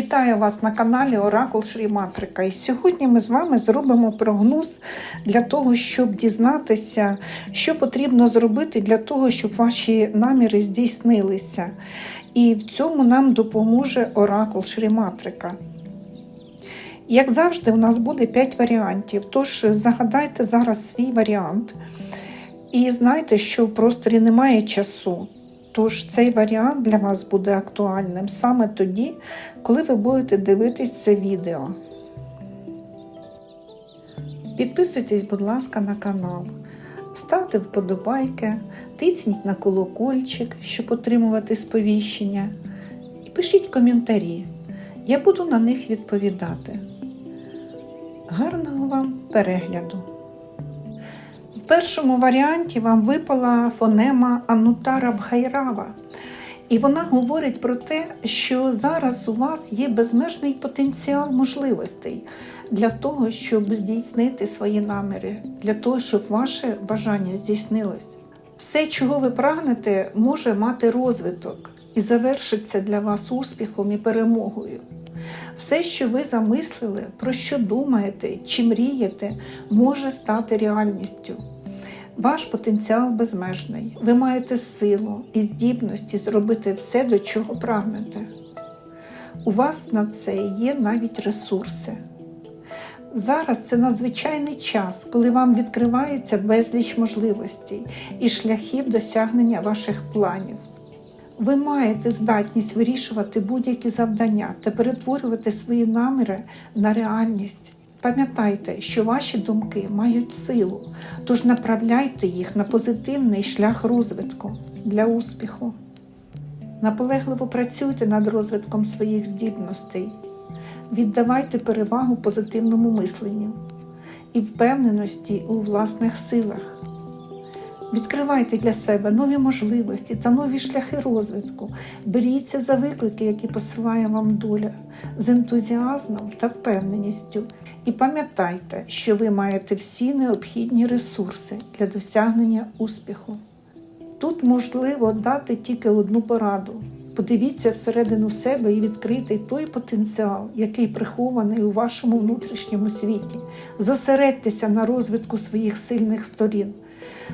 Вітаю вас на каналі Оракул Шрі Матрика. І сьогодні ми з вами зробимо прогноз для того, щоб дізнатися, що потрібно зробити для того, щоб ваші наміри здійснилися. І в цьому нам допоможе Оракул Шрі Матрика. Як завжди, у нас буде 5 варіантів. Тож загадайте зараз свій варіант. І знайте, що в просторі немає часу. Тож цей варіант для вас буде актуальним саме тоді, коли ви будете дивитись це відео. Підписуйтесь, будь ласка, на канал, ставте вподобайки, тицніть на колокольчик, щоб отримувати сповіщення, і пишіть коментарі. Я буду на них відповідати. Гарного вам перегляду! Першому варіанті вам випала фонема Анутара Бхайрава. І вона говорить про те, що зараз у вас є безмежний потенціал можливостей для того, щоб здійснити свої наміри, для того, щоб ваше бажання здійснилось. Все, чого ви прагнете, може мати розвиток і завершиться для вас успіхом і перемогою. Все, що ви замислили, про що думаєте чи мрієте, може стати реальністю. Ваш потенціал безмежний. Ви маєте силу і здібності зробити все, до чого прагнете. У вас на це є навіть ресурси. Зараз це надзвичайний час, коли вам відкривається безліч можливостей і шляхів досягнення ваших планів. Ви маєте здатність вирішувати будь-які завдання та перетворювати свої наміри на реальність. Пам'ятайте, що ваші думки мають силу, тож направляйте їх на позитивний шлях розвитку для успіху. Наполегливо працюйте над розвитком своїх здібностей, віддавайте перевагу позитивному мисленню і впевненості у власних силах. Відкривайте для себе нові можливості та нові шляхи розвитку. Беріться за виклики, які посилає вам доля, з ентузіазмом та впевненістю. І пам'ятайте, що ви маєте всі необхідні ресурси для досягнення успіху. Тут можливо дати тільки одну пораду. Подивіться всередину себе і відкрийте той потенціал, який прихований у вашому внутрішньому світі. Зосередьтеся на розвитку своїх сильних сторін.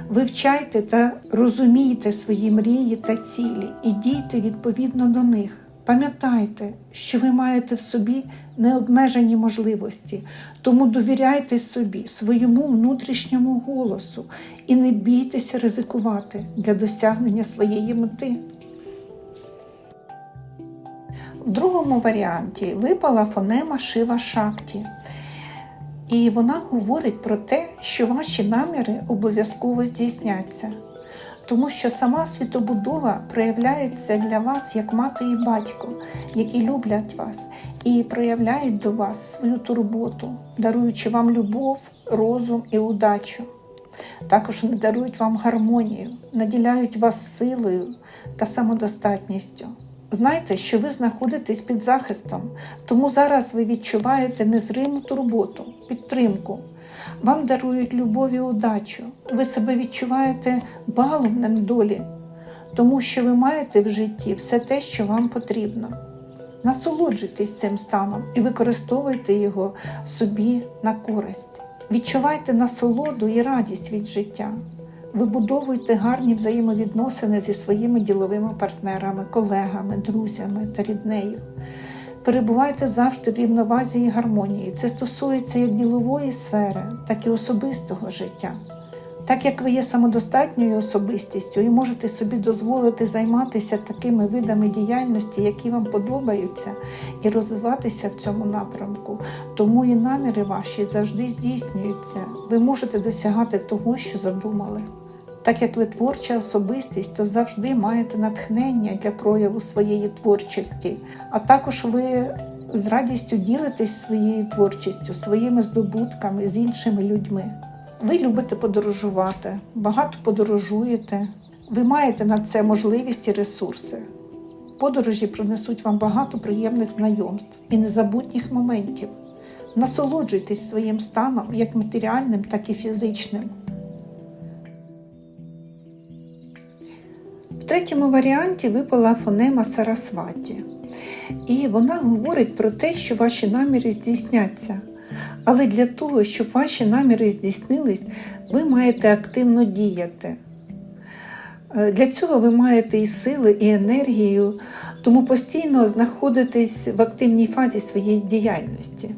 Вивчайте та розумійте свої мрії та цілі і дійте відповідно до них. Пам'ятайте, що ви маєте в собі необмежені можливості, тому довіряйте собі, своєму внутрішньому голосу і не бійтеся ризикувати для досягнення своєї мети. В другому варіанті випала фонема Шива Шакті. І вона говорить про те, що ваші наміри обов'язково здійсняться, тому що сама світобудова проявляється для вас як мати і батько, які люблять вас і проявляють до вас свою турботу, даруючи вам любов, розум і удачу. Також вони дарують вам гармонію, наділяють вас силою та самодостатністю. Знайте, що ви знаходитесь під захистом, тому зараз ви відчуваєте незриму турботу, підтримку. Вам дарують любов і удачу. Ви себе відчуваєте балом долі, тому що ви маєте в житті все те, що вам потрібно. Насолоджуйтесь цим станом і використовуйте його собі на користь. Відчувайте насолоду і радість від життя. Вибудовуйте гарні взаємовідносини зі своїми діловими партнерами, колегами, друзями та ріднею. Перебувайте завжди в рівновазі і гармонії. Це стосується як ділової сфери, так і особистого життя. Так як ви є самодостатньою особистістю і можете собі дозволити займатися такими видами діяльності, які вам подобаються, і розвиватися в цьому напрямку, тому і наміри ваші завжди здійснюються. Ви можете досягати того, що задумали. Так як ви творча особистість, то завжди маєте натхнення для прояву своєї творчості, а також ви з радістю ділитесь своєю творчістю, своїми здобутками з іншими людьми. Ви любите подорожувати, багато подорожуєте, ви маєте на це можливість і ресурси. Подорожі принесуть вам багато приємних знайомств і незабутніх моментів. Насолоджуйтесь своїм станом як матеріальним, так і фізичним. Третьому варіанті випала фонема Сарасваті. І вона говорить про те, що ваші наміри здійсняться. Але для того, щоб ваші наміри здійснились, ви маєте активно діяти. Е, Для цього ви маєте і сили, і енергію, тому постійно знаходитесь в активній фазі своєї діяльності.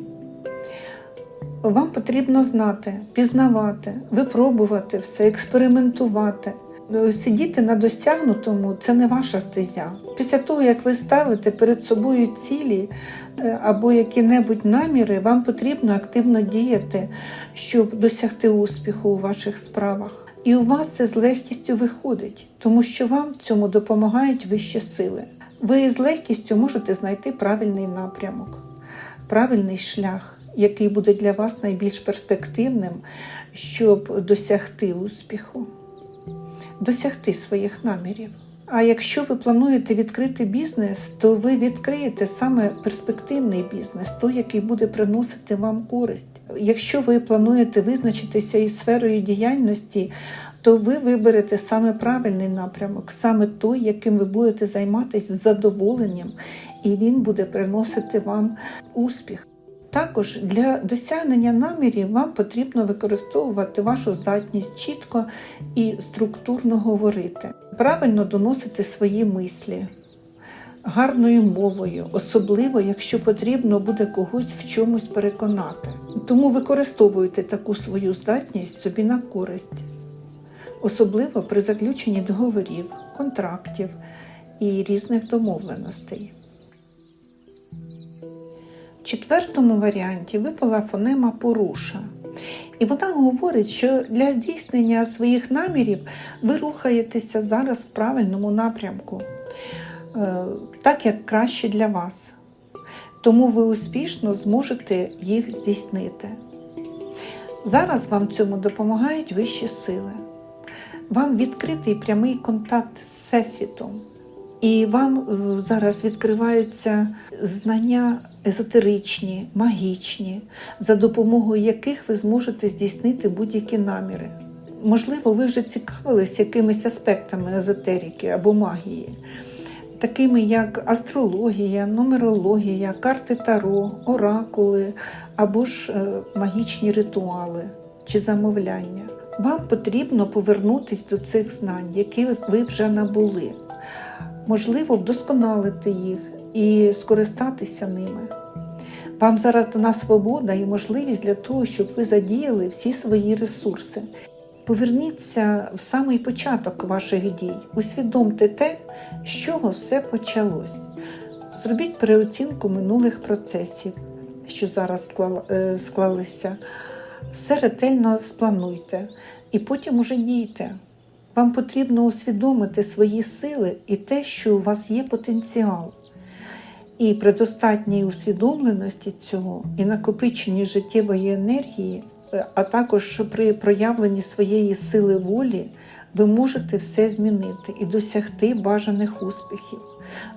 Вам потрібно знати, пізнавати, випробувати все, експериментувати. Е, Сидіти на досягнутому це не ваша стезя. Після того, як ви ставите перед собою цілі е, або які-небудь наміри, вам потрібно активно діяти, щоб досягти успіху у ваших справах. І у вас це з легкістю виходить, тому що вам в цьому допомагають вищі сили. Ви з легкістю можете знайти правильний напрямок, правильний шлях, який буде для вас найбільш перспективним, щоб досягти успіху, досягти своїх намірів. А якщо ви плануєте відкрити бізнес, то ви відкриєте саме перспективний бізнес, той, який буде приносити вам користь. Якщо ви плануєте визначитися із сферою діяльності, то ви виберете саме правильний напрямок, саме той, яким ви будете займатися з задоволенням, і він буде приносити вам успіх. Також для досягнення намірів вам потрібно використовувати вашу здатність чітко і структурно говорити, правильно доносити свої мислі гарною мовою, особливо якщо потрібно буде когось в чомусь переконати. Тому використовуйте таку свою здатність собі на користь, особливо при заключенні договорів, контрактів і різних домовленостей. Четвертому варіанті випала фонема поруша. І вона говорить, що для здійснення своїх намірів ви рухаєтеся зараз в правильному напрямку, е, так як краще для вас. Тому ви успішно зможете їх здійснити. Зараз вам цьому допомагають вищі сили. Вам відкритий прямий контакт з Всесвітом. І вам е, зараз відкриваються знання езотеричні, магічні, за допомогою яких ви зможете здійснити будь-які наміри. Можливо, ви вже цікавились якимись аспектами езотерики або магії, такими як астрологія, нумерологія, карти таро, оракули або ж е, магічні ритуали чи замовляння. Вам потрібно повернутись до цих знань, які ви вже набули можливо, вдосконалити їх і скористатися ними. Вам зараз дана свобода і можливість для того, щоб ви задіяли всі свої ресурси. Поверніться в самий початок ваших дій, усвідомте те, з чого все почалось. Зробіть переоцінку минулих процесів, що зараз склалися. Все ретельно сплануйте і потім уже дійте. Вам потрібно усвідомити свої сили і те, що у вас є потенціал. І при достатній усвідомленості цього і накопиченні життєвої енергії, е, а також при проявленні своєї сили волі, ви можете все змінити і досягти бажаних успіхів.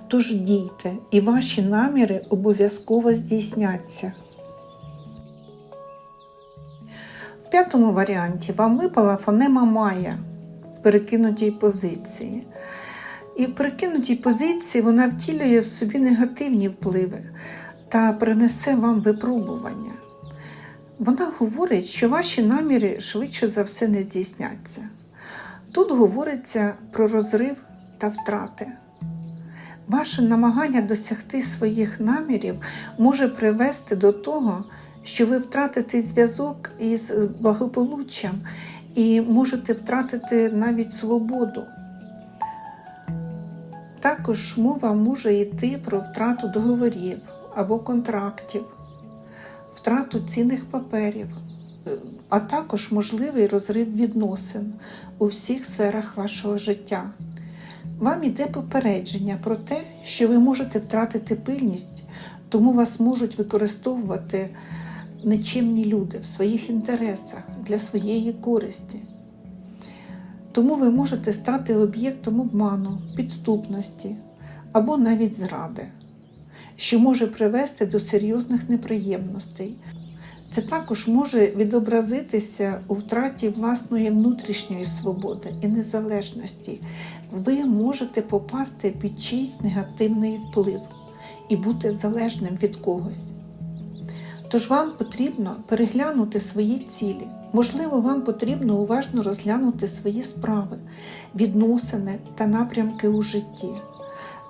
Тож дійте, і ваші наміри обов'язково здійсняться. В п'ятому варіанті вам випала фонема Майя перекинутій позиції. І в перекинутій позиції вона втілює в собі негативні впливи та принесе вам випробування. Вона говорить, що ваші наміри швидше за все не здійсняться. Тут говориться про розрив та втрати. Ваше намагання досягти своїх намірів може привести до того, що ви втратите зв'язок із благополуччям і можете втратити навіть свободу. Також мова може йти про втрату договорів або контрактів, втрату цінних паперів, а також можливий розрив відносин у всіх сферах вашого життя. Вам іде попередження про те, що ви можете втратити пильність, тому вас можуть використовувати нечимні люди в своїх інтересах для своєї користі. Тому ви можете стати об'єктом обману, підступності або навіть зради, що може привести до серйозних неприємностей. Це також може відобразитися у втраті власної внутрішньої свободи і незалежності. Ви можете попасти під чийсь негативний вплив і бути залежним від когось. Тож вам потрібно переглянути свої цілі. Можливо, вам потрібно уважно розглянути свої справи, відносини та напрямки у житті,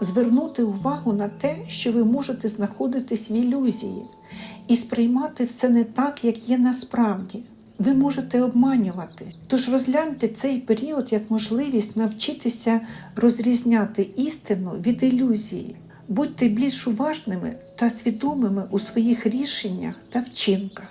звернути увагу на те, що ви можете знаходитись в ілюзії і сприймати все не так, як є насправді. Ви можете обманювати. Тож розгляньте цей період як можливість навчитися розрізняти істину від ілюзії. Будьте більш уважними та свідомими у своїх рішеннях та вчинках.